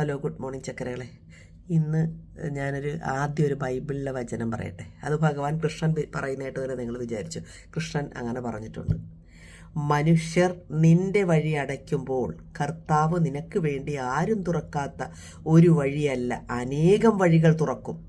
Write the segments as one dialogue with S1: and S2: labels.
S1: Hello good morning ചക്കരകളെ. ഇന്ന് ഞാനൊരു ആദ്യം ഒരു ബൈബിളിലെ വചനം പറയട്ടെ. അത് ഭഗവാൻ കൃഷ്ണൻ പറയുന്നതായിട്ട് തന്നെ നിങ്ങൾ വിചാരിച്ചു. കൃഷ്ണൻ അങ്ങനെ പറഞ്ഞിട്ടുണ്ട്. മനുഷ്യർ നിന്റെ വഴി അടയ്ക്കുമ്പോൾ കർത്താവ് നിനക്ക് വേണ്ടി ആരും തുറക്കാത്ത ഒരു വഴിയല്ല അനേകം വഴികൾ തുറക്കും.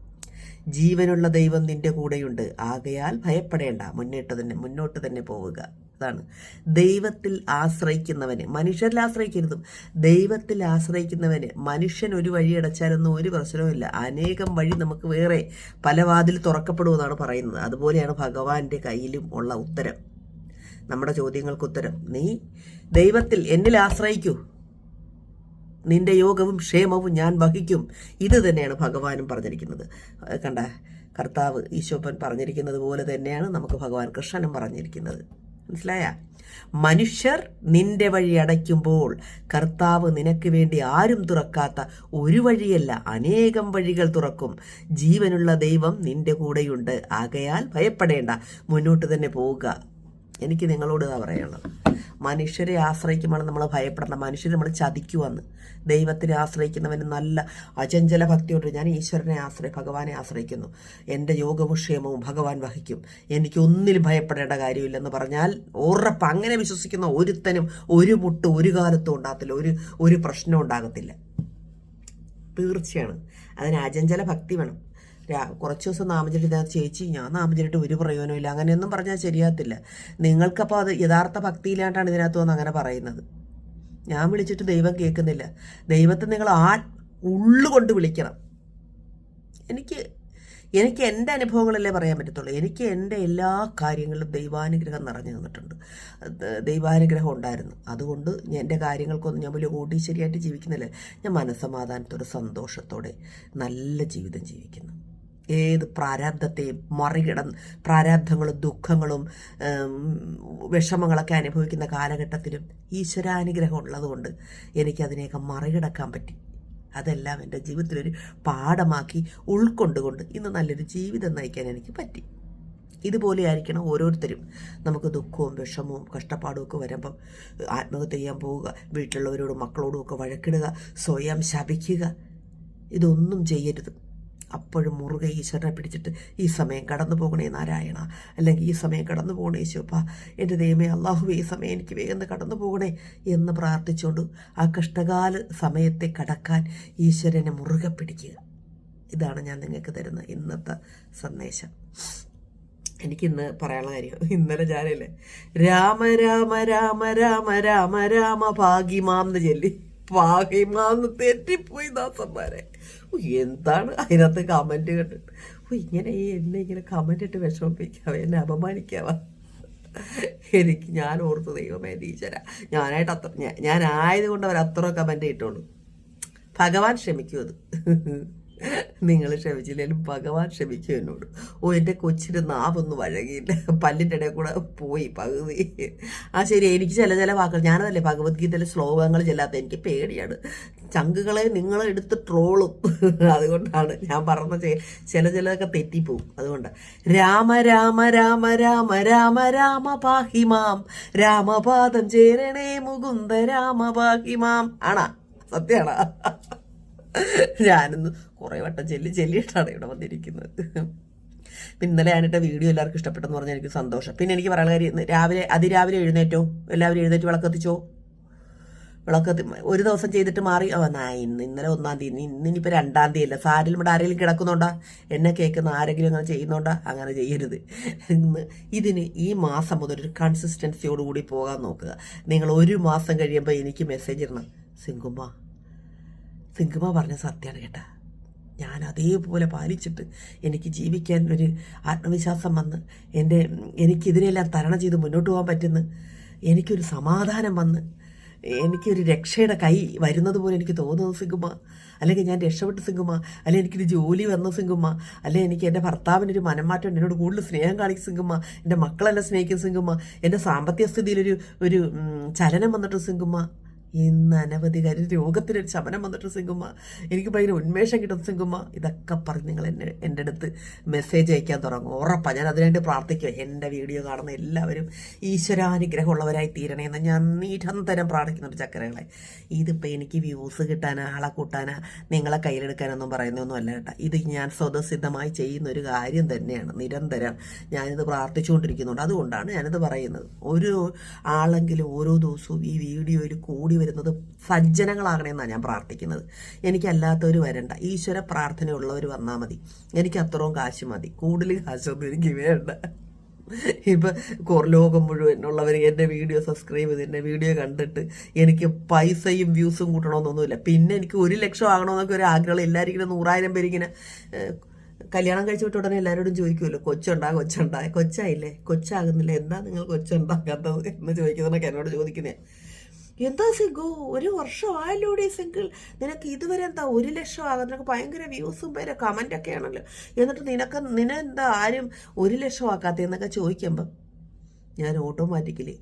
S1: ജീവനുള്ള ദൈവം നിന്റെ കൂടെയുണ്ട്. ആകയാൽ ഭയപ്പെടേണ്ട. മുന്നോട്ട് തന്നെ മുന്നോട്ട് തന്നെ പോവുക. അതാണ് ദൈവത്തിൽ ആശ്രയിക്കുന്നവന് മനുഷ്യരിൽ ആശ്രയിക്കരുതും. ദൈവത്തിൽ ആശ്രയിക്കുന്നവന് മനുഷ്യൻ ഒരു വഴി അടച്ചാലൊന്നും ഒരു പ്രശ്നവുമില്ല അനേകം വഴി നമുക്ക് വേറെ പല വാതിൽ തുറക്കപ്പെടുമെന്നാണ് പറയുന്നത്. അതുപോലെയാണ് ഭഗവാന്റെ കയ്യിലും ഉള്ള ഉത്തരം. നമ്മുടെ ചോദ്യങ്ങൾക്ക് ഉത്തരം. നീ ദൈവത്തിൽ എന്നിൽ ആശ്രയിക്കൂ. നിന്റെ യോഗവും ക്ഷേമവും ഞാൻ വഹിക്കും. ഇത് തന്നെയാണ് ഭഗവാനും പറഞ്ഞിരിക്കുന്നത്. കണ്ട കർത്താവ് ഈശോപ്പൻ പറഞ്ഞിരിക്കുന്നത് പോലെ തന്നെയാണ് നമുക്ക് ഭഗവാൻ കൃഷ്ണനും പറഞ്ഞിരിക്കുന്നത്. മനസ്സിലായ? മനുഷ്യർ നിന്റെ വഴി അടയ്ക്കുമ്പോൾ കർത്താവ് നിനക്ക് വേണ്ടി ആരും തുറക്കാത്ത ഒരു വഴിയല്ല അനേകം വഴികൾ തുറക്കും. ജീവനുള്ള ദൈവം നിന്റെ കൂടെയുണ്ട്. ആകയാൽ ഭയപ്പെടേണ്ട. മുന്നോട്ട് തന്നെ പോവുക. എനിക്ക് നിങ്ങളോട് ഇതാ പറയാനുള്ളത് മനുഷ്യരെ ആശ്രയിക്കുമ്പോൾ നമ്മൾ ഭയപ്പെടണം മനുഷ്യർ നമ്മൾ ചതിക്കുവന്ന്. ദൈവത്തിനെ ആശ്രയിക്കുന്നവന് നല്ല അചഞ്ചല ഭക്തിയോട് ഞാൻ ഈശ്വരനെ ആശ്രയി ഭഗവാനെ ആശ്രയിക്കുന്നു. എന്റെ യോഗവും ക്ഷേമവും ഭഗവാൻ വഹിക്കും. എനിക്ക് ഒന്നിലും ഭയപ്പെടേണ്ട കാര്യമില്ലെന്ന് പറഞ്ഞാൽ ഉറപ്പ് അങ്ങനെ വിശ്വസിക്കുന്ന ഒരുത്തനും ഒരു മുട്ട് ഒരു കാലത്തും ഉണ്ടാകത്തില്ല. ഒരു ഒരു പ്രശ്നം ഉണ്ടാകത്തില്ല. തീർച്ചയാണ്. അതിന് അചഞ്ചല ഭക്തി വേണം. കുറച്ച് ദിവസം നാമജലിട്ട് ചേച്ചി ഞാൻ നാമചരിട്ട് ഒരു പ്രയോജനമില്ല അങ്ങനെയൊന്നും പറഞ്ഞാൽ ശരിയാകത്തില്ല. നിങ്ങൾക്കപ്പോൾ അത് യഥാർത്ഥ ഭക്തിയില്ലാണ്ടാണ് ഇതിനകത്ത് വന്ന് അങ്ങനെ പറയുന്നത്. ഞാൻ വിളിച്ചിട്ട് ദൈവം കേൾക്കുന്നില്ല. ദൈവത്തെ നിങ്ങൾ ആ ഉള്ളുകൊണ്ട് വിളിക്കണം. എനിക്ക് എനിക്ക് എന്റെ അനുഭവങ്ങളല്ലേ പറയാൻ പറ്റത്തുള്ളൂ. എനിക്ക് എന്റെ എല്ലാ കാര്യങ്ങളിലും ദൈവാനുഗ്രഹം നിറഞ്ഞു നിന്നിട്ടുണ്ട്. ദൈവാനുഗ്രഹം ഉണ്ടായിരുന്നു. അതുകൊണ്ട് എന്റെ കാര്യങ്ങൾക്കൊന്നും ഞാൻ വലിയ ഓടി ശരിയായിട്ട് ജീവിക്കുന്നില്ല. ഞാൻ മനസ്സമാധാനത്തോടെ സന്തോഷത്തോടെ നല്ല ജീവിതം ജീവിക്കുന്നു. ഏത് പ്രാരാബ്ധത്തെയും മറികടന്ന് പ്രാരാബ്ധങ്ങളും ദുഃഖങ്ങളും വിഷമങ്ങളൊക്കെ അനുഭവിക്കുന്ന കാലഘട്ടത്തിലും ഈശ്വരാനുഗ്രഹം ഉള്ളതുകൊണ്ട് എനിക്കതിനെയൊക്കെ മറികടക്കാൻ പറ്റി. അതെല്ലാം എന്റെ ജീവിതത്തിലൊരു പാഠമാക്കി ഉൾക്കൊണ്ടുകൊണ്ട് ഇന്ന് നല്ലൊരു ജീവിതം നയിക്കാൻ എനിക്ക് പറ്റി. ഇതുപോലെ ആയിരിക്കണം ഓരോരുത്തരും നമുക്ക് ദുഃഖവും വിഷമവും കഷ്ടപ്പാടും ഒക്കെ വരുമ്പം ആത്മഹത്യ ചെയ്യാൻ പോവുക വീട്ടിലുള്ളവരോടും മക്കളോടും ഒക്കെ വഴക്കിടുക സ്വയം ശപിക്കുക. ഇതൊന്നും ചെയ്യരുത്. അപ്പോഴും മുറുകെ ഈശ്വരനെ പിടിച്ചിട്ട് ഈ സമയം കടന്നു പോകണേ നാരായണ. അല്ലെങ്കിൽ ഈ സമയം കടന്നു പോകണേ ശോഭ എന്റെ ദൈവമേ അള്ളാഹു ഈ സമയം എനിക്ക് വേഗം കടന്നു പോകണേ എന്ന് പ്രാർത്ഥിച്ചുകൊണ്ട് ആ കഷ്ടകാല സമയത്തെ കടക്കാൻ ഈശ്വരനെ മുറുകെ പിടിക്കുക. ഇതാണ് ഞാൻ നിങ്ങൾക്ക് തരുന്ന ഇന്നത്തെ സന്ദേശം. എനിക്കിന്ന് പറയാനുള്ള കാര്യം ഇന്നലെ ഞാനല്ലേ രാമ രാമ രാമ രാമ രാമ രാമ ഭാഗ്യമാം എന്ന് ചൊല്ലി. ഭാഗ്യമാന്ന് തെറ്റിപ്പോയി ദാസന്മാരെ. എന്താണ് അതിനകത്ത് കമന്റ് കണ്ടിട്ട് ഓ ഇങ്ങനെ എന്നെ ഇങ്ങനെ കമന്റ് ഇട്ട് വിഷമിപ്പിക്കാവ എന്നെ അപമാനിക്കാവ എനിക്ക് ഞാൻ ഓർത്ത് ദൈവമേ ടീച്ചര ഞാനായിട്ട് അത്ര ഞാൻ- ആയതുകൊണ്ട് അവർ അത്ര കമന്റ് ഇട്ടോളൂ ഭഗവാൻ ക്ഷമിക്കൂ അത്. നിങ്ങൾ ക്ഷമിച്ചില്ലെങ്കിലും ഭഗവാൻ ക്ഷമിക്കും എന്നോട്. ഓ എന്റെ കൊച്ചിന് നാവൊന്നും വഴകിയില്ല പല്ലിന്റെ ഇടയിൽ കൂടെ പോയി പകുതി. ആ ശരി എനിക്ക് ചില ചില വാക്കുകൾ. ഞാനതല്ലേ ഭഗവത്ഗീതയിലെ ശ്ലോകങ്ങൾ ചെല്ലാത്ത എനിക്ക് പേടിയാണ്. ചങ്കുകളെ നിങ്ങൾ എടുത്ത് ട്രോളും. അതുകൊണ്ടാണ് ഞാൻ പറഞ്ഞ ചില ചിലതൊക്കെ തെറ്റിപ്പോവും. അതുകൊണ്ട് രാമ രാമ രാമ രാമ രാമ രാമ പാഹിമാം രാമപാദം ചേരണേ മുകുന്ദ രാമ പാഹിമാം ആണാ? സത്യമാണാ? ഞാനിന്ന് കുറേ വട്ടം ചെല്ലി ചെല്ലിയിട്ടാണ് ഇവിടെ വന്നിരിക്കുന്നത്. ഇന്നലെ ഞാനിട്ട വീഡിയോ എല്ലാവർക്കും ഇഷ്ടപ്പെട്ടെന്ന് പറഞ്ഞാൽ എനിക്ക് സന്തോഷം. പിന്നെ എനിക്ക് പറയാനുള്ള കാര്യം രാവിലെ അതിരാവിലെ എഴുന്നേറ്റോ? എല്ലാവരും എഴുന്നേറ്റ് വിളക്കത്തിച്ചോ? വിളക്കത്തി ഒരു ദിവസം ചെയ്തിട്ട് മാറി. ആ നാ ഇന്ന് ഇന്നലെ ഒന്നാം തീയതി ഇന്ന് ഇന്നിനിപ്പോൾ രണ്ടാം തീയതി അല്ല? സാരിൽ ഇവിടെ ആരെങ്കിലും കിടക്കുന്നുണ്ടാ? എന്നെ കേൾക്കുന്ന ആരെങ്കിലും അങ്ങനെ ചെയ്യുന്നുണ്ടാ? അങ്ങനെ ചെയ്യരുത്. ഇന്ന് ഇതിന് ഈ മാസം മുതൽ ഒരു കൺസിസ്റ്റൻസിയോടുകൂടി പോകാൻ നോക്കുക. നിങ്ങൾ ഒരു മാസം കഴിയുമ്പോൾ എനിക്ക് മെസ്സേജ് ഇടണം. സിങ്കുമ്മ സിങ്കുമ പറഞ്ഞ സത്യമാണ് കേട്ടാ. ഞാൻ അതേപോലെ പാലിച്ചിട്ട് എനിക്ക് ജീവിക്കാൻ ഒരു ആത്മവിശ്വാസം വന്ന് എന്റെ എനിക്കിതിനെല്ലാം തരണം ചെയ്ത് മുന്നോട്ട് പോകാൻ പറ്റുന്ന എനിക്കൊരു സമാധാനം വന്ന് എനിക്കൊരു രക്ഷയുടെ കൈ വരുന്നത് പോലെ എനിക്ക് തോന്നുന്നു സിംഗുമ്മ. അല്ലെങ്കിൽ ഞാൻ രക്ഷപ്പെട്ട് സിങ്കുമ്മ അല്ലെങ്കിൽ എനിക്കൊരു ജോലി വന്ന സിംഗുമ്മ. അല്ലെങ്കിൽ എനിക്ക് എന്റെ ഭർത്താവിനൊരു മനംമാറ്റം എന്നോട് കൂടുതൽ സ്നേഹം കാണിക്കും സിംഗുമ്മ. എന്റെ മക്കളെല്ലാം സ്നേഹിക്കും സിംഗുമ്മ. എന്റെ സാമ്പത്തിക സ്ഥിതിയിലൊരു ഒരു ചലനം വന്നിട്ട് സിങ്കുമ്മ ഇന്ന് അനവധി കാര്യം. രോഗത്തിനൊരു ശമനം വന്നിട്ട് സിംഗുമ്മ എനിക്ക് ഭയങ്കര ഉന്മേഷം കിട്ടും സിംഗുമ്മ. ഇതൊക്കെ പറഞ്ഞ് നിങ്ങൾ എന്നെ എന്റെ അടുത്ത് മെസ്സേജ് അയക്കാൻ തുടങ്ങും. ഉറപ്പാണ് ഞാൻ അതിനായിട്ട് പ്രാർത്ഥിക്കുക എന്റെ വീഡിയോ കാണുന്ന എല്ലാവരും ഈശ്വരാനുഗ്രഹമുള്ളവരായി തീരണേന്ന് ഞാൻ നിരന്തരം പ്രാർത്ഥിക്കുന്നുണ്ട് ചക്കരകളെ. ഇതിപ്പോൾ എനിക്ക് വ്യൂസ് കിട്ടാനാ ആളെ കൂട്ടാനാ നിങ്ങളെ കയ്യിലെടുക്കാനൊന്നും പറയുന്നൊന്നും അല്ല കേട്ടോ. ഇത് ഞാൻ സ്വതസിദ്ധമായി ചെയ്യുന്ന ഒരു കാര്യം തന്നെയാണ്. നിരന്തരം ഞാനിത് പ്രാർത്ഥിച്ചുകൊണ്ടിരിക്കുന്നുണ്ട്. അതുകൊണ്ടാണ് ഞാനിത് പറയുന്നത്. ഒരു ആളെങ്കിലും ഓരോ ദിവസവും ഈ വീഡിയോയിൽ കൂടി വരുന്നത് സജ്ജനങ്ങളാകണമെന്നാണ് ഞാൻ പ്രാർത്ഥിക്കുന്നത്. എനിക്കല്ലാത്തവർ വരണ്ട. ഈശ്വര പ്രാർത്ഥനയുള്ളവർ വന്നാൽ മതി. എനിക്ക് അത്രയും കാശ് മതി. കൂടുതൽ കാശൊന്നും എനിക്ക് വേണ്ട. ഇപ്പം ലോകം മുഴുവൻ ഉള്ളവർ എന്റെ വീഡിയോ സബ്സ്ക്രൈബ് ചെയ്ത് എന്റെ വീഡിയോ കണ്ടിട്ട് എനിക്ക് പൈസയും വ്യൂസും കൂട്ടണമെന്നൊന്നുമില്ല. പിന്നെ എനിക്ക് ഒരു ലക്ഷം ആകണമെന്നൊക്കെ ഒരു ആഗ്രഹം എല്ലാവരും ഇങ്ങനെ നൂറായിരം പേര് ഇങ്ങനെ കല്യാണം കഴിച്ചു വിട്ട ഉടനെ എല്ലാവരോടും ചോദിക്കുമല്ലോ കൊച്ചുണ്ടാ കൊച്ചുണ്ടാ? കൊച്ചായില്ലേ? കൊച്ചാകുന്നില്ല. എന്താ നിങ്ങൾ കൊച്ചുണ്ടാക്കാത്തത് എന്ന് ചോദിക്കുന്നതൊക്കെ എന്നോട് ചോദിക്കുന്നേ. എന്താ സിഗു ഒരു വർഷമായല്ലോടി സിംഗിൾ നിനക്ക് ഇതുവരെ എന്താ ഒരു ലക്ഷം ആകും നിനക്ക് ഭയങ്കര വ്യൂസും പേരെ കമന്റൊക്കെ ആണല്ലോ. എന്നിട്ട് നിനക്ക് നിനെന്താ ആരും ഒരു ലക്ഷം ആക്കാത്തതെന്നൊക്കെ ചോദിക്കുമ്പം ഞാൻ ഓട്ടോമാറ്റിക്കലി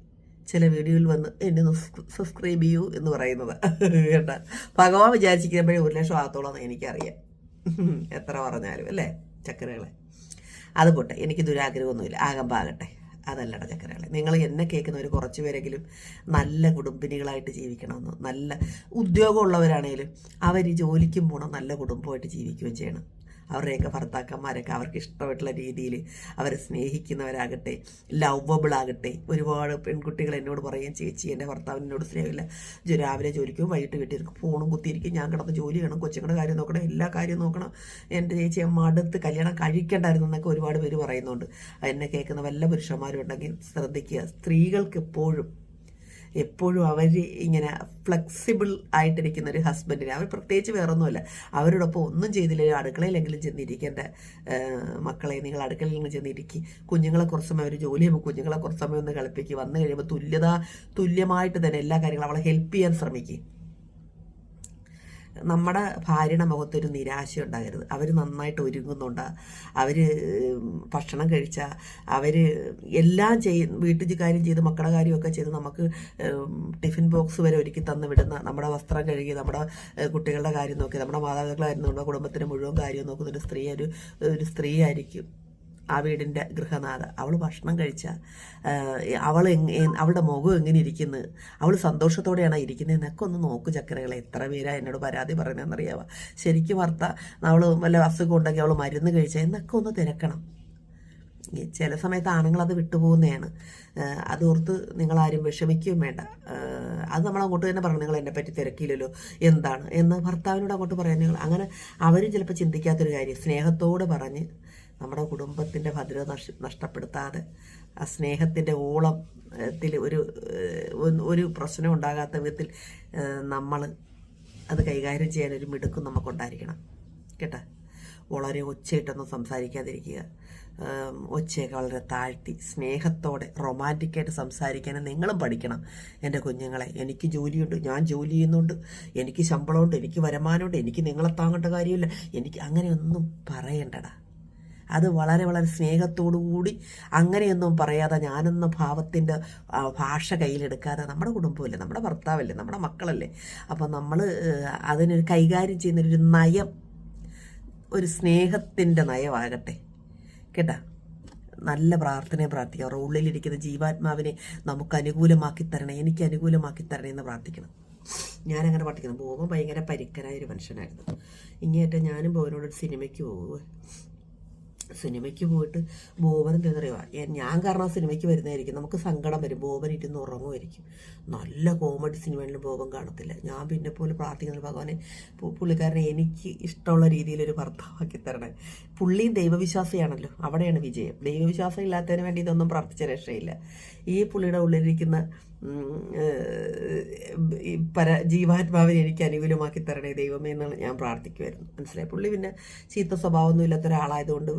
S1: ചില വീഡിയോയിൽ വന്ന് എന്നെ സബ്സ്ക്രൈബ് ചെയ്യൂ എന്ന് പറയുന്നത്. കേട്ടാ? ഭഗവാൻ വിചാരിച്ചിരിക്കുമ്പോഴേ ഒരു ലക്ഷം ആകത്തോളം എന്ന് എനിക്കറിയാം. എത്ര പറഞ്ഞാലും അല്ലേ? ചക്കരകളെ. അത് പോട്ടെ. എനിക്ക് ദുരാഗ്രഹമൊന്നുമില്ല ആകമ്പാകട്ടെ അതല്ലട ചക്കരകളെ. നിങ്ങൾ എന്നെ കേൾക്കുന്നവർ കുറച്ച് പേരെങ്കിലും നല്ല കുടുംബിനികളായിട്ട് ജീവിക്കണമെന്ന് നല്ല ഉദ്യോഗമുള്ളവരാണേലും അവർ ജോലിക്കും പോകണം നല്ല കുടുംബമായിട്ട് ജീവിക്കുകയും ചെയ്യണം. അവരുടെയൊക്കെ ഭർത്താക്കന്മാരൊക്കെ അവർക്ക് ഇഷ്ടമായിട്ടുള്ള രീതിയിൽ അവരെ സ്നേഹിക്കുന്നവരാകട്ടെ ലവബിൾ ആകട്ടെ. ഒരുപാട് പെൺകുട്ടികൾ എന്നോട് പറയും ചേച്ചി എന്റെ ഭർത്താവിന് എന്നോട് സ്നേഹമില്ല. രാവിലെ ജോലിക്കും വൈകിട്ട് വീട്ടിലിരിക്കും. ഫോണും കുത്തിയിരിക്കും. ഞാൻ കിടന്ന് ജോലി ചെയ്യണം കൊച്ചുങ്ങളുടെ കാര്യം നോക്കണം എല്ലാ കാര്യവും നോക്കണം. എന്റെ ചേച്ചി അമ്മ അടുത്ത് കല്യാണം കഴിക്കേണ്ടായിരുന്നു എന്നൊക്കെ ഒരുപാട് പേര് പറയുന്നുണ്ട്. എന്നെ കേൾക്കുന്ന വല്ല പുരുഷന്മാരും ഉണ്ടെങ്കിൽ ശ്രദ്ധിക്കുക. സ്ത്രീകൾക്ക് എപ്പോഴും എപ്പോഴും അവർ ഇങ്ങനെ ഫ്ലെക്സിബിൾ ആയിട്ടിരിക്കുന്ന ഒരു ഹസ്ബൻഡിനെ അവർ പ്രത്യേകിച്ച് വേറൊന്നുമല്ല. അവരോടൊപ്പം ഒന്നും ചെയ്തില്ലെങ്കിൽ അടുക്കളയിലെങ്കിലും ചെന്നിരിക്കേണ്ട മക്കളെ നിങ്ങൾ അടുക്കളയിലെങ്കിലും നിന്ന് ചെന്നിരിക്കും. കുഞ്ഞുങ്ങളെ കുറച്ച് സമയം ഒരു ജോലി ചെയ്യുമ്പോൾ കുഞ്ഞുങ്ങളെ കുറച്ച് സമയം ഒന്ന് കളിപ്പിക്കുക വന്നു കഴിയുമ്പോൾ തുല്യത തുല്യമായിട്ട് തന്നെ എല്ലാ കാര്യങ്ങളും അവളെ ഹെൽപ്പ് ചെയ്യാൻ ശ്രമിക്കും. നമ്മുടെ ഭാര്യയുടെ മുഖത്തൊരു നിരാശ ഉണ്ടാകരുത്. അവർ നന്നായിട്ട് ഒരുങ്ങുന്നുണ്ട്. അവർ ഭക്ഷണം കഴിച്ച അവർ എല്ലാം ചെയ്ത് വീട്ടിൽ കാര്യം ചെയ്ത് മക്കളുടെ കാര്യമൊക്കെ ചെയ്ത് നമുക്ക് ടിഫിൻ ബോക്സ് വരെ ഒരുക്കി തന്നു വിടുന്ന നമ്മുടെ വസ്ത്രം കഴുകി നമ്മുടെ കുട്ടികളുടെ കാര്യം നോക്കി നമ്മുടെ മാതാപിതാക്കളായിരുന്നു നമ്മുടെ കുടുംബത്തിന് മുഴുവൻ കാര്യം നോക്കുന്ന ഒരു സ്ത്രീ ഒരു ഒരു സ്ത്രീ ആയിരിക്കും. ആ വീടിന്റെ ഗൃഹനാഥ. അവൾ ഭക്ഷണം കഴിച്ച അവൾ അവളുടെ മുഖം എങ്ങനെ ഇരിക്കുന്നു? അവൾ സന്തോഷത്തോടെയാണ് ഇരിക്കുന്നത്? എന്നൊക്കെ ഒന്ന് നോക്കു ചക്കരകളെ. എത്ര പേരാ എന്നോട് പരാതി പറയണമെന്നറിയാവുക ശരിക്കും വർത്ത അവൾ വല്ല അസുഖം ഉണ്ടെങ്കിൽ അവൾ മരുന്ന് കഴിച്ച എന്നൊക്കെ ഒന്ന് തിരക്കണം. ചില സമയത്ത് ആണുങ്ങൾ അത് വിട്ടുപോകുന്നതാണ്. അതോർത്ത് നിങ്ങളാരും വിഷമിക്കുകയും വേണ്ട. അത് നമ്മൾ അങ്ങോട്ട് തന്നെ പറഞ്ഞു നിങ്ങൾ എന്നെ പറ്റി തിരക്കിയില്ലല്ലോ എന്താണ്? എന്ന് ഭർത്താവിനോട് അങ്ങോട്ട് പറയാൻ അങ്ങനെ അവരും ചിലപ്പോൾ ചിന്തിക്കാത്തൊരു കാര്യം. സ്നേഹത്തോട് പറഞ്ഞ് നമ്മുടെ കുടുംബത്തിന്റെ ഭദ്രത നഷ് നഷ്ടപ്പെടുത്താതെ ആ സ്നേഹത്തിന്റെ ഊളത്തിൽ ഒരു ഒരു പ്രശ്നം ഉണ്ടാകാത്ത വിധത്തിൽ നമ്മൾ അത് കൈകാര്യം ചെയ്യാൻ ഒരു മിടുക്കും നമുക്കുണ്ടായിരിക്കണം. കേട്ടോ? വളരെ ഒച്ചയിട്ടൊന്നും സംസാരിക്കാതിരിക്കുക. ഒച്ചയൊക്കെ വളരെ താഴ്ത്തി സ്നേഹത്തോടെ റൊമാന്റിക്കായിട്ട് സംസാരിക്കാനും നിങ്ങളും പഠിക്കണം. എന്റെ കുഞ്ഞുങ്ങളെ എനിക്ക് ജോലിയുണ്ട് ഞാൻ ജോലി ചെയ്യുന്നുണ്ട് എനിക്ക് ശമ്പളമുണ്ട് എനിക്ക് വരുമാനമുണ്ട് എനിക്ക് നിങ്ങളെ താങ്ങേണ്ട കാര്യമില്ല എനിക്ക് അങ്ങനെയൊന്നും പറയണ്ടടാ. അത് വളരെ വളരെ സ്നേഹത്തോടു കൂടി അങ്ങനെയൊന്നും പറയാതെ ഞാനെന്ന ഭാവത്തിന്റെ ഭാഷ കയ്യിലെടുക്കാതെ നമ്മുടെ കുടുംബമല്ലേ നമ്മുടെ ഭർത്താവല്ലേ നമ്മുടെ മക്കളല്ലേ. അപ്പം നമ്മൾ അതിനൊരു കൈകാര്യം ചെയ്യുന്നൊരു നയം ഒരു സ്നേഹത്തിന്റെ നയമാകട്ടെ. കേട്ടാ? നല്ല പ്രാർത്ഥനയെ പ്രാർത്ഥിക്കുക അവരുടെ ഉള്ളിലിരിക്കുന്ന ജീവാത്മാവിനെ നമുക്ക് അനുകൂലമാക്കി തരണേ എനിക്ക് അനുകൂലമാക്കി തരണേ എന്ന് പ്രാർത്ഥിക്കണം. ഞാനങ്ങനെ പഠിക്കുന്നു. ബോബൻ ഭയങ്കര പരിക്കരായൊരു മനുഷ്യനായിരുന്നു. ഇങ്ങേറ്റം ഞാനും ബോബനോട് ഒരു സിനിമയ്ക്ക് പോകുക സിനിമയ്ക്ക് പോയിട്ട് ബോബൻ എന്തെന്നറിയുക ഞാൻ കാരണം സിനിമയ്ക്ക് വരുന്നതായിരിക്കും. നമുക്ക് സങ്കടം വരും. ബോബൻ ഇരുന്ന് ഉറങ്ങുമായിരിക്കും. നല്ല കോമഡി സിനിമയിലും ബോബൻ കാണത്തില്ല. ഞാൻ പിന്നെ പോലെ പ്രാർത്ഥിക്കുന്ന ഭഗവാനെ പുള്ളിക്കാരനെ എനിക്ക് ഇഷ്ടമുള്ള രീതിയിലൊരു ഭർത്താവാക്കി തരണേ. പുള്ളിയും ദൈവവിശ്വാസിയാണല്ലോ. അവിടെയാണ് വിജയം. ദൈവവിശ്വാസം ഇല്ലാത്തതിന് വേണ്ടി ഇതൊന്നും പ്രാർത്ഥിച്ച രക്ഷയില്ല. ഈ പുള്ളിയുടെ ഉള്ളിലിരിക്കുന്ന പര ജീവാത്മാവിനെ എനിക്ക് അനുകൂലമാക്കി തരണേ ദൈവമേ എന്നാണ് ഞാൻ പ്രാർത്ഥിക്കുമായിരുന്നു മനസ്സിലായി? പുള്ളി പിന്നെ ചീത്ത സ്വഭാവമൊന്നും ഇല്ലാത്ത ഒരാളായതുകൊണ്ട്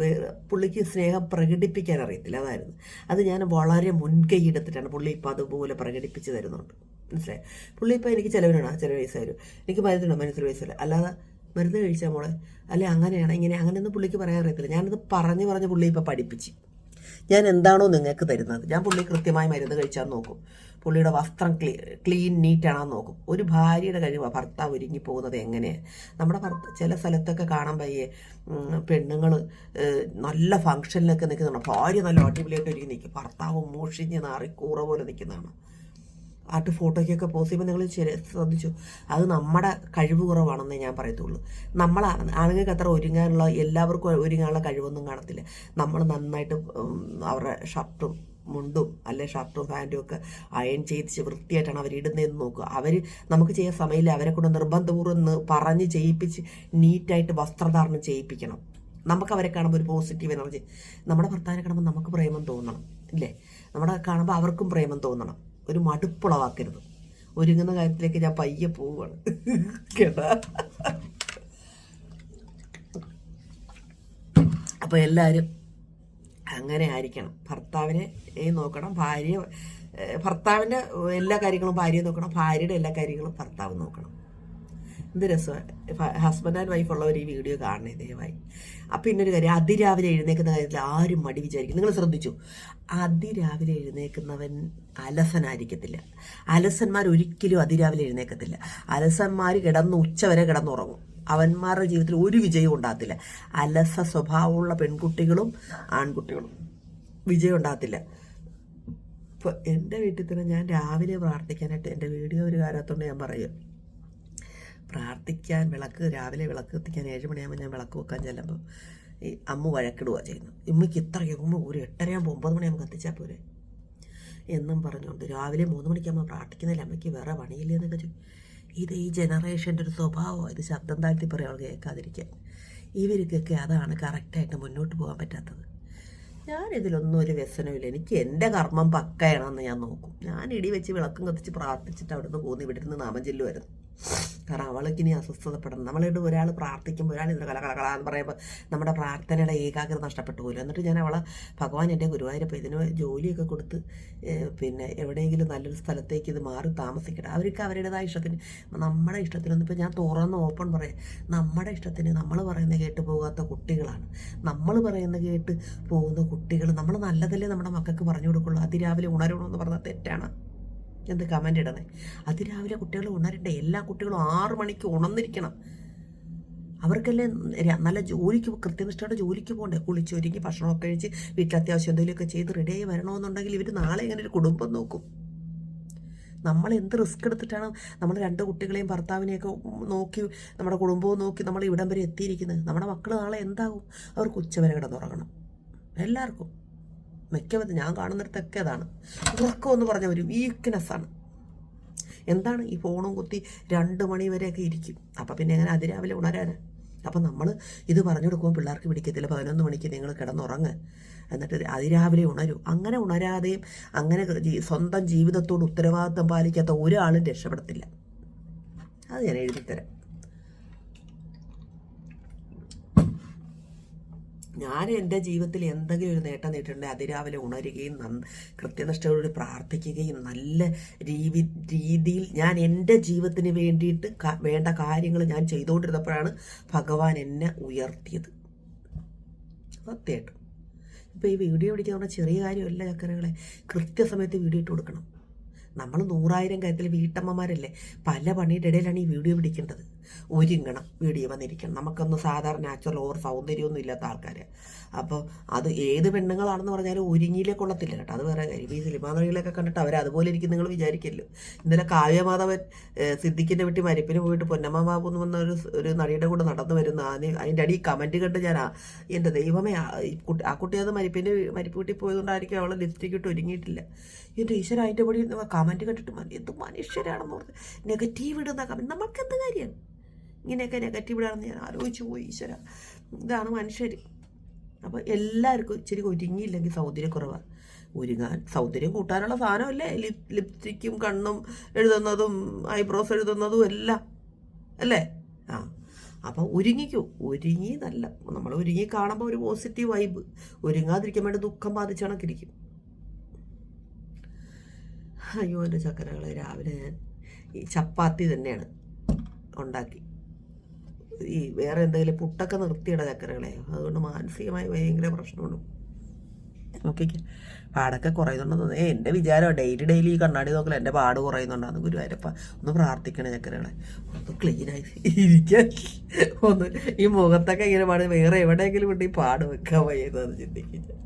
S1: പുള്ളിക്ക് സ്നേഹം പ്രകടിപ്പിക്കാൻ അറിയത്തില്ല. അതായിരുന്നു. അത് ഞാൻ വളരെ മുൻകൈ എടുത്തിട്ടാണ് പുള്ളി ഇപ്പം അതുപോലെ പ്രകടിപ്പിച്ച് തരുന്നുണ്ട്. മനസ്സിലായി? പുള്ളി ഇപ്പം എനിക്ക് ചിലവിനാണ് ചില പൈസ വരും എനിക്ക് മരുന്നുണ്ടോ? മനസ്സിൽ പൈസ അല്ലാതെ മരുന്ന് കഴിച്ചാൽ മോളെ? അല്ലെ അങ്ങനെയാണ് ഇങ്ങനെ അങ്ങനെയൊന്നും പുള്ളിക്ക് പറയാൻ അറിയത്തില്ല. ഞാനത് പറഞ്ഞ് പറഞ്ഞ് പുള്ളി ഇപ്പം പഠിപ്പിച്ച്. ഞാൻ എന്താണോ നിങ്ങൾക്ക് തരുന്നത്. ഞാൻ പുള്ളി കൃത്യമായി മരുന്ന് കഴിച്ചാൽ നോക്കും. പുള്ളിയുടെ വസ്ത്രം ക്ലീ ക്ലീൻ നീറ്റാണോ നോക്കും. ഒരു ഭാര്യയുടെ കഴിവ് ഭർത്താവ് ഒരുങ്ങി പോകുന്നത് എങ്ങനെയാണ് നമ്മുടെ ഭർത്ത ചില സ്ഥലത്തൊക്കെ കാണാൻ പയ്യെ പെണ്ണുങ്ങൾ നല്ല ഫംഗ്ഷനിലൊക്കെ നിൽക്കുന്നുണ്ട്. ഭാര്യ നല്ല അടിപൊളിയായിട്ട് ഒരുങ്ങി നിൽക്കും. ഭർത്താവ് മൂഷിഞ്ഞ് നാറി കൂറ പോലെ നിൽക്കുന്നതാണ്. ആട്ട് ഫോട്ടോയ്ക്കൊക്കെ പോസ്റ്റ് ചെയ്യുമ്പോൾ നിങ്ങൾ ശരി ശ്രദ്ധിച്ചു. അത് നമ്മുടെ കഴിവ് കുറവാണെന്നേ ഞാൻ പറയത്തുള്ളൂ. നമ്മൾ ആണുങ്ങൾക്ക് അത്ര ഒരുങ്ങാനുള്ള എല്ലാവർക്കും ഒരുങ്ങാനുള്ള കഴിവൊന്നും കാണത്തില്ല. നമ്മൾ നന്നായിട്ട് അവരുടെ ഷർട്ടും മുണ്ടും അല്ലെ ഷർട്ടും പാന്റും ഒക്കെ അയൺ ചെയ്യിച്ച് വൃത്തിയായിട്ടാണ് അവർ ഇടുന്നതെന്ന് നോക്കുക. അവർ നമുക്ക് ചെയ്യാൻ സമയമില്ല. അവരെ കൊണ്ട് നിർബന്ധപൂർവം പറഞ്ഞ് ചെയ്യിപ്പിച്ച് നീറ്റായിട്ട് വസ്ത്രധാരണം ചെയ്യിപ്പിക്കണം. നമുക്ക് അവരെ കാണുമ്പോൾ ഒരു പോസിറ്റീവ് എനർജി നമ്മുടെ ഭർത്താവിനെ കാണുമ്പോൾ നമുക്ക് പ്രേമം തോന്നണം. ഇല്ലേ? നമ്മുടെ കാണുമ്പോൾ അവർക്കും പ്രേമം തോന്നണം. ഒരു മടുപ്പുളവാക്കരുത്. ഒരുങ്ങുന്ന കാര്യത്തിലേക്ക് ഞാൻ പയ്യെ പോവുകയാണ്. കേട്ടാ? അപ്പോൾ എല്ലാവരും അങ്ങനെ ആയിരിക്കണം. ഭർത്താവിനെ നോക്കണം ഭാര്യ ഭർത്താവിന്റെ എല്ലാ കാര്യങ്ങളും ഭാര്യ നോക്കണം ഭാര്യയുടെ എല്ലാ കാര്യങ്ങളും ഭർത്താവ് നോക്കണം. എന്ത് രസമാണ് ഹസ്ബൻഡ് ആൻഡ് വൈഫ് ഉള്ളവർ ഈ വീഡിയോ കാണണേ ദയവായി. അപ്പം ഒരു കാര്യം അതിരാവിലെ എഴുന്നേക്കുന്ന കാര്യത്തിൽ ആരും മടി വിചാരിക്കും നിങ്ങൾ ശ്രദ്ധിച്ചു. അതിരാവിലെ എഴുന്നേക്കുന്നവൻ അലസനായിരിക്കത്തില്ല. അലസന്മാർ ഒരിക്കലും അതിരാവിലെ എഴുന്നേക്കത്തില്ല അലസന്മാർ കിടന്ന് ഉച്ചവരെ കിടന്നുറങ്ങും. അവന്മാരുടെ ജീവിതത്തിൽ ഒരു വിജയവും ഉണ്ടാകത്തില്ല. അലസ സ്വഭാവമുള്ള പെൺകുട്ടികളും ആൺകുട്ടികളും വിജയം ഉണ്ടാകത്തില്ല. ഇപ്പോൾ എന്റെ വീട്ടിൽ തന്നെ ഞാൻ രാവിലെ പ്രാർത്ഥിക്കാനായിട്ട് എന്റെ വീഡിയോ ഒരു കാലത്തോണ്ട് ഞാൻ പറയും. പ്രാർത്ഥിക്കാൻ വിളക്ക് രാവിലെ വിളക്ക് കത്തിക്കാൻ ഏഴ് മണിയാകുമ്പോൾ ഞാൻ വിളക്ക് വെക്കാൻ ചെല്ലുമ്പോൾ ഈ അമ്മ വഴക്കിടുക ചെയ്യുന്നത്. ഇമ്മയ്ക്ക് ഇത്ര ഉമ്മ ഒരു എട്ടരയാകുമ്പോൾ ഒമ്പത് മണിയാകുമ്പോൾ കത്തിച്ചാൽ പോരെ? എന്നും പറഞ്ഞുകൊണ്ട് രാവിലെ മൂന്ന് മണിക്കാകുമ്പോൾ പ്രാർത്ഥിക്കുന്നില്ല അമ്മയ്ക്ക് വേറെ പണിയില്ല എന്നൊക്കെ ചോദിച്ചു ഇത് ഈ ജനറേഷന്റെ ഒരു സ്വഭാവമാണ് ഇത് ശബ്ദം താഴ്ത്തി പറയാൻ കേൾക്കാതിരിക്കാൻ. ഇവർക്കൊക്കെ അതാണ് കറക്റ്റായിട്ട് മുന്നോട്ട് പോകാൻ പറ്റാത്തത്. ഞാനിതിലൊന്നും ഒരു വ്യസനമില്ല എനിക്ക് എന്റെ കർമ്മം പക്കയാണെന്ന് ഞാൻ നോക്കും. ഞാൻ ഇടി വെച്ച് വിളക്കും കത്തിച്ച് പ്രാർത്ഥിച്ചിട്ട് അവിടുന്ന് പോകുന്നു ഇവിടെ നിന്ന് നാമം ചെല്ലുമായിരുന്നു കാരണം അവൾക്ക് ഇനി അസ്വസ്ഥതപ്പെടണം. നമ്മളിട്ട് ഒരാൾ പ്രാർത്ഥിക്കുമ്പോൾ ഒരാൾ ഇതിന് കലകള എന്ന് പറയുമ്പോൾ നമ്മുടെ പ്രാർത്ഥനയുടെ ഏകാഗ്രത നഷ്ടപ്പെട്ടു പോലും എന്നിട്ട് ഞാൻ അവളെ ഭഗവാൻ എന്റെ ഗുരുവായൂരപ്പം ഇതിന് ജോലിയൊക്കെ കൊടുത്ത് പിന്നെ എവിടെയെങ്കിലും നല്ലൊരു സ്ഥലത്തേക്ക് ഇത് മാറി താമസിക്കട്ടെ. അവർക്ക് അവരുടേതായ ഇഷ്ടത്തിന് നമ്മുടെ ഇഷ്ടത്തിനൊന്നും ഇപ്പോൾ ഞാൻ തുറന്ന് ഓപ്പൺ പറയാം. നമ്മുടെ ഇഷ്ടത്തിന് നമ്മൾ പറയുന്ന കേട്ട് പോകാത്ത കുട്ടികളാണ്. നമ്മൾ പറയുന്ന കേട്ട് പോകുന്ന കുട്ടികൾ നമ്മൾ നല്ലതല്ലേ നമ്മുടെ മക്കൾക്ക് പറഞ്ഞു കൊടുക്കുള്ളൂ. അതിരാവിലെ ഉണരണമെന്ന് പറഞ്ഞാൽ തെറ്റാണ്. എന്ത് കമന്റ് ഇടണേ അതിരാവിലെ കുട്ടികൾ ഉണരണ്ടേ എല്ലാ കുട്ടികളും ആറു മണിക്ക് ഉണർന്നിരിക്കണം. അവർക്കല്ലേ നല്ല ജോലിക്ക് കൃത്യനിഷ്ഠയോടെ ജോലിക്ക് പോകണ്ടേ? കുളിച്ചൊരുങ്ങി ഭക്ഷണമൊക്കെ കഴിച്ച് വീട്ടിൽ അത്യാവശ്യം എന്തെങ്കിലുമൊക്കെ ചെയ്ത് റെഡിയായി വരണമെന്നുണ്ടെങ്കിൽ ഇവർ നാളെ എങ്ങനെ ഒരു കുടുംബം നോക്കും. നമ്മൾ എന്ത് റിസ്ക് എടുത്തിട്ടാണ് നമ്മൾ രണ്ട് കുട്ടികളെയും ഭർത്താവിനെയൊക്കെ നോക്കി നമ്മുടെ കുടുംബവും നോക്കി നമ്മൾ ഇവിടം വരെ എത്തിയിരിക്കുന്നത്? നമ്മുടെ മക്കൾ നാളെ എന്താകും? അവർക്ക് ഉച്ചവരെ കിടന്നുറങ്ങണം. എല്ലാവർക്കും. മിക്കവരും ഞാൻ കാണുന്നിടത്തൊക്കെ അതാണ്. ഉറക്കം എന്ന് പറഞ്ഞ ഒരു വീക്ക്നെസ്സാണ് എന്താണ് ഈ ഫോണും കുത്തി രണ്ട് മണി വരെയൊക്കെ ഇരിക്കും. അപ്പം പിന്നെ എങ്ങനെ അതിരാവിലെ ഉണരാൻ അപ്പം നമ്മൾ ഇത് പറഞ്ഞു കൊടുക്കുമ്പോൾ പിള്ളേർക്ക് പിടിക്കത്തില്ല. പതിനൊന്ന് മണിക്ക് നിങ്ങൾ കിടന്നുറങ്ങ്. എന്നിട്ട് അതിരാവിലെ ഉണരൂ. അങ്ങനെ ഉണരാതെയും അങ്ങനെ സ്വന്തം ജീവിതത്തോട് ഉത്തരവാദിത്വം പാലിക്കാത്ത ഒരാളും രക്ഷപ്പെടത്തില്ല. അത് ഞാൻ എഴുതിത്തരാം. ഞാൻ എന്റെ ജീവിതത്തിൽ എന്തെങ്കിലും ഒരു നേട്ടം നേട്ടിട്ടുണ്ടെങ്കിൽ അതിരാവിലെ ഉണരുകയും നന് കൃത്യനിഷ്ഠയോട് പ്രാർത്ഥിക്കുകയും നല്ല രീതി രീതിയിൽ ഞാൻ എന്റെ ജീവിതത്തിന് വേണ്ടിയിട്ട് വേണ്ട കാര്യങ്ങൾ ഞാൻ ചെയ്തുകൊണ്ടിരുന്നപ്പോഴാണ് ഭഗവാൻ എന്നെ ഉയർത്തിയത്. സത്യമായിട്ടും ഇപ്പോൾ ഈ വീഡിയോ പിടിക്കുന്ന ചെറിയ കാര്യമല്ല ചക്കരകളെ കൃത്യസമയത്ത് വീഡിയോ ഇട്ട് കൊടുക്കണം. നമ്മൾ നൂറായിരം കാര്യത്തിൽ വീട്ടമ്മമാരല്ലേ പല പണിയുടെ ഇടയിലാണ് ഈ വീഡിയോ പിടിക്കേണ്ടത്. ഒരുങ്ങണം വീഡിയോ വന്നിരിക്കണം. നമുക്കൊന്നും സാധാരണ നാച്ചുറൽ ഓവർ സൗന്ദര്യമൊന്നും ഇല്ലാത്ത ആൾക്കാർ അപ്പോൾ അത് ഏത് പെണ്ണുങ്ങളാണെന്ന് പറഞ്ഞാലും ഒരുങ്ങിയിലേ കൊള്ളത്തില്ല കേട്ടോ. അത് വേറെ കാര്യം. ഈ സിനിമാ നടികളൊക്കെ കണ്ടിട്ട് അവർ അതുപോലെ ഇരിക്കും നിങ്ങൾ വിചാരിക്കല്ലോ ഇന്നലെ കാവ്യമാധവൻ സിദ്ദിഖിന്റെ വീട്ടിൽ മരിപ്പിന് പോയിട്ട് പൊന്നമ്മ എന്ന് പറഞ്ഞ ഒരു ഒരു നടിയുടെ കൂടെ നടന്നു വരുന്ന അതിന് അതിന്റെ അടി കമന്റ് കണ്ട് ഞാൻ എന്റെ ദൈവമേ ആ കുട്ടി അത് മരിപ്പിന്റെ മരിപ്പ് വീട്ടിൽ പോയതുകൊണ്ടായിരിക്കും അവളെ ലിപ്സ്റ്റിക് ഇട്ട് ഒരുങ്ങിയിട്ടില്ല. എന്റെ ഈശ്വര അതിന്റെ പടി കമന്റ് കണ്ടിട്ട് എന്ത് മനുഷ്യരാണെന്ന് പറഞ്ഞ് നെഗറ്റീവ് ഇടുന്ന കമന്റ് നമുക്കെന്ത് കാര്യം? ഇങ്ങനെയൊക്കെ നെഗറ്റീവ് ഇടാണെന്ന് ഞാൻ ആലോചിച്ചു പോയി ഈശ്വര. ഇതാണ് മനുഷ്യർ അപ്പോൾ എല്ലാവർക്കും ഇച്ചിരി ഒരുങ്ങിയില്ലെങ്കിൽ സൗന്ദര്യക്കുറവാണ് ഒരുങ്ങാൻ സൗന്ദര്യം കൂട്ടാനുള്ള സാധനമല്ലേ? ലിപ് ലിപ്സ്റ്റിക്കും കണ്ണും എഴുതുന്നതും ഐബ്രോസ് എഴുതുന്നതും എല്ലാം. അല്ലേ? ആ. അപ്പോൾ ഒരുങ്ങിക്കൂ. ഒരുങ്ങി നല്ല നമ്മൾ ഒരുങ്ങി കാണുമ്പോൾ ഒരു പോസിറ്റീവ് വൈബ് ഒരുങ്ങാതിരിക്കാൻ വേണ്ടി ദുഃഖം ബാധിച്ച കണക്കിരിക്കും. അയ്യോ എന്റെ ചക്കരകളെ രാവിലെ ഞാൻ ഈ ചപ്പാത്തി തന്നെയാണ് ഉണ്ടാക്കി. ഈ വേറെ എന്തെങ്കിലും പുട്ടൊക്കെ നിർത്തിയിട ചക്കരകളെ. അതുകൊണ്ട് മാനസികമായി ഭയങ്കര പ്രശ്നമാണ് ഓക്കെ പാടൊക്കെ കുറയുന്നുണ്ടെന്ന് ഏ എന്റെ വിചാരം ഡെയിലി ഡെയിലി ഈ കണ്ണാടി നോക്കല എന്റെ പാട് കുറയുന്നുണ്ടാന്ന് ഗുരുവായൂരപ്പ ഒന്ന് പ്രാർത്ഥിക്കണേ ചക്കരകളെ. ഒന്ന് ക്ലീനായി ഇരിക്കാൻ. ഒന്ന് ഈ മുഖത്തൊക്കെ ഇങ്ങനെ പാട്. വേറെ എവിടെയെങ്കിലും കൊണ്ട് ഈ പാട് വെക്കാൻ വയ്യതെന്ന് ചിന്തിക്കുന്നത്.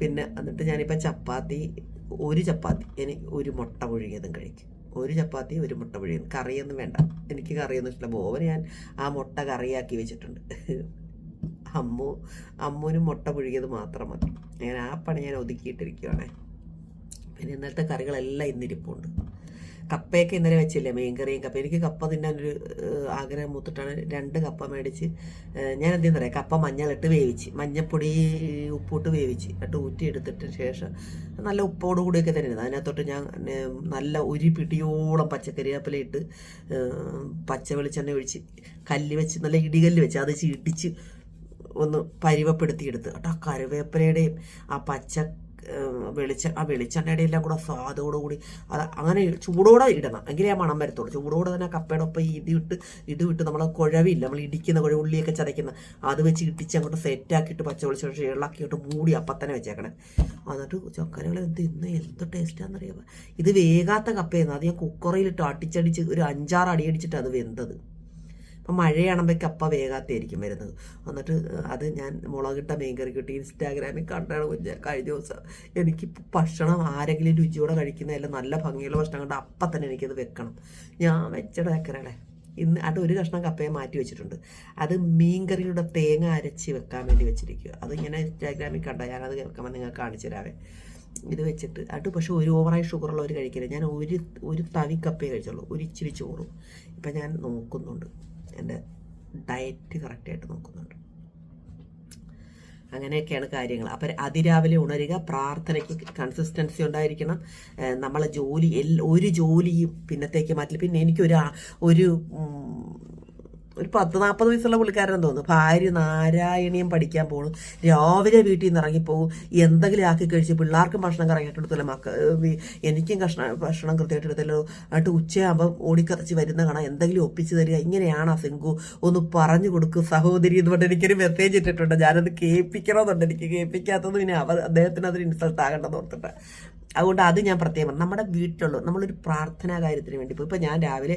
S1: പിന്നെ എന്നിട്ട് ഞാനിപ്പോൾ ചപ്പാത്തി ഒരു ചപ്പാത്തി ഇനി ഒരു മുട്ട പുഴുകിയതും കഴിക്കും. ഒരു ചപ്പാത്തി ഒരു മുട്ട പുഴിയും കറിയൊന്നും വേണ്ട. എനിക്ക് കറിയൊന്നും ഇഷ്ടമില്ല ബോവന് ഞാൻ ആ മുട്ട കറിയാക്കി വെച്ചിട്ടുണ്ട്. അമ്മു അമ്മുവിനും മുട്ട പുഴുകിയത് മാത്രം മതി. ഞാൻ ആ പണി ഞാൻ ഒതുക്കിയിട്ടിരിക്കുവാണേ. പിന്നെ ഇന്നലത്തെ കറികളെല്ലാം ഇന്നിരിപ്പുണ്ട്. കപ്പയൊക്കെ ഇന്നലെ വെച്ചില്ലേ? മീൻകറിയും കപ്പ. എനിക്ക് കപ്പ തിന്നാനൊരു ഒരു ആഗ്രഹം മൂത്തിട്ടാണ് രണ്ട് കപ്പ മേടിച്ച് ഞാൻ എന്തെന്ന് പറയാം കപ്പ മഞ്ഞളിട്ട് വേവിച്ച് മഞ്ഞപ്പൊടി ഉപ്പിട്ട് വേവിച്ച് എന്നിട്ട് ഊറ്റി എടുത്തിട്ട് ശേഷം നല്ല ഉപ്പോട് കൂടിയൊക്കെ തരുന്നത് അതിനകത്തോട്ട് ഞാൻ നല്ല ഒരു പിടിയോളം പച്ചക്കറിവേപ്പില ഇട്ട് പച്ച വെളിച്ചെണ്ണ ഒഴിച്ച് കല്ല് വെച്ച് നല്ല ഇടികല്ല് വെച്ച് അത് ഇടിച്ച് ഒന്ന് പരിവപ്പെടുത്തിയെടുത്ത്. കേട്ടോ കറിവേപ്പിലയുടെയും ആ പച്ച വെളിച്ച ആ വെളിച്ചെണ്ണയുടെ എല്ലാം കൂടെ സ്വാദോടു കൂടി അത് അങ്ങനെ ചൂടോടെ ഇടണം. എങ്കിലേ ആ മണം വരത്തുള്ളൂ. ചൂടോടെ തന്നെ കപ്പയുടെ ഒപ്പം ഇത് ഇട്ട് ഇത് വിട്ട് നമ്മൾ കുഴവില്ല. നമ്മൾ ഇടിക്കുന്ന കുഴ ഉള്ളിയൊക്കെ ചതയ്ക്കുന്ന അത് വെച്ച് ഇടിച്ച് അങ്ങോട്ട് സെറ്റാക്കിയിട്ട് പച്ച വെളിച്ചെണ്ണ ഇളക്കിയിട്ട് മൂടി അപ്പം തന്നെ വെച്ചേക്കണേ. എന്നിട്ട് ചക്കരകൾ എന്ത് ഇന്ന് എന്ത് ടേസ്റ്റാണെന്നറിയാമോ ഇത് വേകാത്ത കപ്പയായിരുന്നു. അത് ഞാൻ കുക്കറിയിലിട്ട് അടിച്ചടിച്ച് ഒരു അഞ്ചാറ് അടി അടിച്ചിട്ട് അത് വെന്തത്. അപ്പം മഴയാണെങ്കിൽ കപ്പ വേഗാത്തായിരിക്കും വരുന്നത്. എന്നിട്ട് അത് ഞാൻ മുളകിട്ട മീൻ കറി കിട്ടി ഇൻസ്റ്റാഗ്രാമിൽ കണ്ടാണ് കുഞ്ഞ്. കഴിഞ്ഞ ദിവസം എനിക്ക് ഭക്ഷണം ആരെങ്കിലും രുചിയോടെ കഴിക്കുന്നതല്ല നല്ല ഭംഗിയുള്ള ഭക്ഷണം കണ്ട് അപ്പം തന്നെ എനിക്കത് വെക്കണം. ഞാൻ വെച്ചട ചക്കരകളെ. ഇന്ന് അത് ഒരു കഷ്ണം കപ്പയെ മാറ്റി വെച്ചിട്ടുണ്ട്. അത് മീൻകറിയുടെ തേങ്ങ അരച്ച് വെക്കാൻ വേണ്ടി വെച്ചിരിക്കുക അത് ഇങ്ങനെ ഇൻസ്റ്റാഗ്രാമിൽ കണ്ട. ഞാനത് കേൾക്കുമ്പോൾ നിങ്ങൾക്ക് കാണിച്ചു തരാവേ. ഇത് വെച്ചിട്ട് അത് പക്ഷെ ഒരു ഓവറായി ഷുഗറുള്ളവർ കഴിക്കില്ല. ഞാൻ ഒരു ഒരു തവി കപ്പേ കഴിച്ചുള്ളൂ. ഒരു ഇച്ചിരി ചോറും. ഇപ്പം ഞാൻ നോക്കുന്നുണ്ട്. എന്റെ ഡയറ്റ് കറക്റ്റായിട്ട് നോക്കുന്നുണ്ട്. അങ്ങനെയൊക്കെയാണ് കാര്യങ്ങൾ. അപ്പം അതിരാവിലെ ഉണരുക പ്രാർത്ഥനയ്ക്ക് കൺസിസ്റ്റൻസി ഉണ്ടായിരിക്കണം. നമ്മളെ ജോലി ഒരു ജോലിയും പിന്നത്തേക്ക് മാറ്റില്ല. പിന്നെ എനിക്കൊരു ഒരു ഒരു ഒരു പത്ത് നാൽപ്പത് വയസ്സുള്ള പുള്ളിക്കാരൻ തോന്നുന്നു. ഭാര്യ നാരായണീയം പഠിക്കാൻ പോകണം രാവിലെ വീട്ടിൽ നിന്ന് ഇറങ്ങിപ്പോകും എന്തെങ്കിലും ആക്കി കഴിച്ച് പിള്ളേർക്കും ഭക്ഷണം കറങ്ങിയിട്ട് എടുത്തില്ല മക്ക എനിക്കും കഷ്ണം ഭക്ഷണം കൃത്യമായിട്ട് എടുത്തല്ലോ. എന്നിട്ട് ഉച്ചയാകുമ്പോൾ ഓടിക്കറച്ച് വരുന്ന കാണാൻ എന്തെങ്കിലും ഒപ്പിച്ച് തരിക. ഇങ്ങനെയാണ് ആ സിങ്കു? ഒന്ന് പറഞ്ഞു കൊടുക്കും സഹോദരി എന്ന് പറഞ്ഞിട്ട് എനിക്കൊരു മെസ്സേജ് ഇട്ടിട്ടുണ്ട്. ഞാനത് കേൾപ്പിക്കണമെന്നുണ്ട്. എനിക്ക് കേൾപ്പിക്കാത്തത് പിന്നെ അവർ അദ്ദേഹത്തിന് അതൊരു ഇൻസൾട്ട് ആകണ്ടെന്ന് ഓർത്തിട്ട്. അതുകൊണ്ട് അത് ഞാൻ പ്രത്യേകം. നമ്മുടെ വീട്ടിലുള്ള നമ്മളൊരു പ്രാർത്ഥനാ കാര്യത്തിന് വേണ്ടി ഇപ്പോൾ ഞാൻ രാവിലെ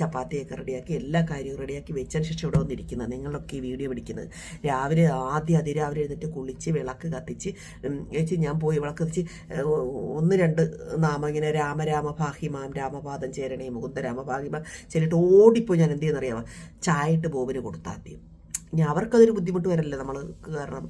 S1: ചപ്പാത്തിയൊക്കെ റെഡിയാക്കി എല്ലാ കാര്യവും റെഡിയാക്കി വെച്ചതിന് ശേഷം ഇവിടെ വന്നിരിക്കുന്നത്. നിങ്ങളൊക്കെ ഈ വീഡിയോ പിടിക്കുന്നത്. രാവിലെ ആദ്യം അതിരാവിലെ എഴുന്നിട്ട് കുളിച്ച് വിളക്ക് കത്തിച്ച് വെച്ച് ഞാൻ പോയി വിളക്ക് കത്തിച്ച് ഒന്ന് രണ്ട് നാമം ഇങ്ങനെ രാമരാമ ഭാഹിമാം രാമപാദം ചേരണേ മുകുന്ദ രാമഭാഹിമാം ചെല്ലിട്ട് ഓടിപ്പോയി ഞാൻ എന്ത് ചെയ്യുന്നറിയാമോ ചായയിട്ട് ബോബിന് കൊടുത്താദ്യം ഇനി അവർക്കതൊരു ബുദ്ധിമുട്ട് വരല്ലേ നമ്മൾ കാരണം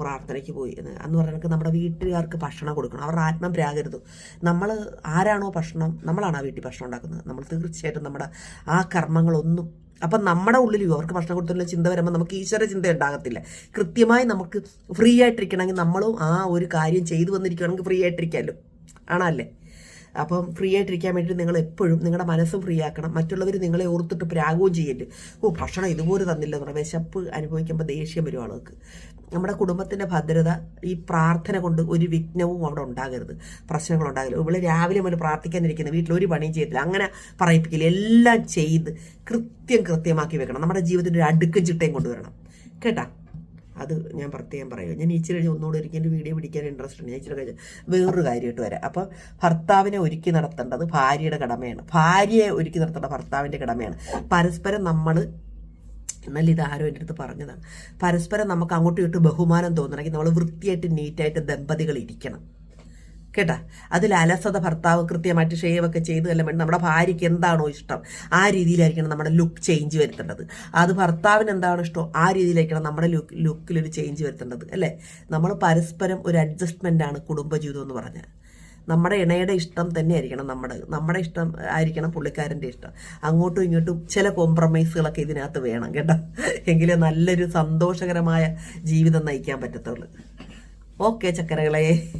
S1: പ്രാർത്ഥനയ്ക്ക് പോയി എന്ന്. എന്ന് പറഞ്ഞാൽ നമ്മുടെ വീട്ടുകാർക്ക് ഭക്ഷണം കൊടുക്കണം. അവരുടെ ആത്മം പ്രാകരുത്. നമ്മൾ ആരാണോ ഭക്ഷണം നമ്മളാണ് ആ വീട്ടിൽ ഭക്ഷണം ഉണ്ടാക്കുന്നത്. നമ്മൾ തീർച്ചയായിട്ടും നമ്മുടെ ആ കർമ്മങ്ങളൊന്നും അപ്പം നമ്മുടെ ഉള്ളിൽ അവർക്ക് ഭക്ഷണം കൊടുത്തുള്ള ചിന്ത വരുമ്പോൾ നമുക്ക് ഈശ്വര ചിന്ത ഉണ്ടാകത്തില്ല. കൃത്യമായി നമുക്ക് ഫ്രീ ആയിട്ടിരിക്കണമെങ്കിൽ നമ്മളും ആ ഒരു കാര്യം ചെയ്തു വന്നിരിക്കുകയാണെങ്കിൽ ഫ്രീ ആയിട്ടിരിക്കാമല്ലോ ആണല്ലേ? അപ്പം ഫ്രീ ആയിട്ടിരിക്കാൻ വേണ്ടി നിങ്ങൾ എപ്പോഴും നിങ്ങളുടെ മനസ്സ് ഫ്രീ ആക്കണം. മറ്റുള്ളവർ നിങ്ങളെ ഓർത്തിട്ട് പ്രാഗവും ചെയ്യരുത് ഓ ഭക്ഷണം ഇതുപോലെ തന്നില്ല എന്ന് പറഞ്ഞാൽ വിശപ്പ് അനുഭവിക്കുമ്പോൾ ദേഷ്യം വരും ആളുകൾക്ക്. നമ്മുടെ കുടുംബത്തിന്റെ ഭദ്രത ഈ പ്രാർത്ഥന കൊണ്ട് ഒരു വിഘ്നവും അവിടെ ഉണ്ടാകരുത്. പ്രശ്നങ്ങൾ ഉണ്ടാകരുത്. ഇവിടെ രാവിലെ മുതൽ പ്രാർത്ഥിക്കാനിരിക്കുന്ന വീട്ടിൽ ഒരു പണിയും ചെയ്യത്തില്ല. അങ്ങനെ പറയിപ്പിക്കില്ല. എല്ലാം ചെയ്ത് കൃത്യം കൃത്യമാക്കി വെക്കണം. നമ്മുടെ ജീവിതത്തിൽ ഒരു അടുക്കും ചിട്ടയും കൊണ്ടുവരണം. കേട്ടാ? അത് ഞാൻ പ്രത്യേകം പറയുക ഞാൻ ഇച്ചിരി കഴിഞ്ഞ് ഒന്നുകൂടെ ഒരിക്കലും എന്റെ വീഡിയോ പിടിക്കാൻ ഇൻട്രസ്റ്റ് ഉണ്ട്. ഞാൻ ഇച്ചിരി കഴിഞ്ഞ് വേറൊരു കാര്യമായിട്ട് വരാം. അപ്പോൾ ഭർത്താവിനെ ഒരുക്കി നടത്തേണ്ടത് ഭാര്യയുടെ കടമയാണ്. ഭാര്യയെ ഒരുക്കി നടത്തേണ്ട ഭർത്താവിന്റെ കടമയാണ്. പരസ്പരം നമ്മൾ എന്നാൽ ഇത് ആരോ എന്റെ അടുത്ത് പറഞ്ഞതാണ്. പരസ്പരം നമുക്ക് അങ്ങോട്ടും ഇട്ട് ബഹുമാനം തോന്നണമെങ്കിൽ നമ്മൾ വൃത്തിയായിട്ട് നീറ്റായിട്ട് ദമ്പതികൾ ഇരിക്കണം. കേട്ടാ? അതിൽ അലസത ഭർത്താവ് കൃത്യമായിട്ട് ഷേവൊക്കെ ചെയ്ത് എല്ലാം വേണ്ടി നമ്മുടെ ഭാര്യയ്ക്ക് എന്താണോ ഇഷ്ടം ആ രീതിയിലായിരിക്കണം നമ്മുടെ ലുക്ക് ചേഞ്ച് വരുത്തേണ്ടത്. അത് ഭർത്താവിന് എന്താണോ ഇഷ്ടം ആ രീതിയിലായിരിക്കണം നമ്മുടെ ലുക്ക് ലുക്കിലൊരു ചേഞ്ച് വരുത്തേണ്ടത് അല്ലേ? നമ്മൾ പരസ്പരം ഒരു അഡ്ജസ്റ്റ്മെന്റ് ആണ് കുടുംബജീവിതം എന്ന് പറഞ്ഞാൽ. നമ്മുടെ ഇണയുടെ ഇഷ്ടം തന്നെ ആയിരിക്കണം നമ്മുടെ നമ്മുടെ ഇഷ്ടം ആയിരിക്കണം പുള്ളിക്കാരന്റെ ഇഷ്ടം. അങ്ങോട്ടും ഇങ്ങോട്ടും ചില കോംപ്രമൈസുകളൊക്കെ ഇതിനകത്ത് വേണം കേട്ടോ? എങ്കിലേ നല്ലൊരു സന്തോഷകരമായ ജീവിതം നയിക്കാൻ പറ്റത്തുള്ളൂ. ഓക്കെ ചക്കരകളെ.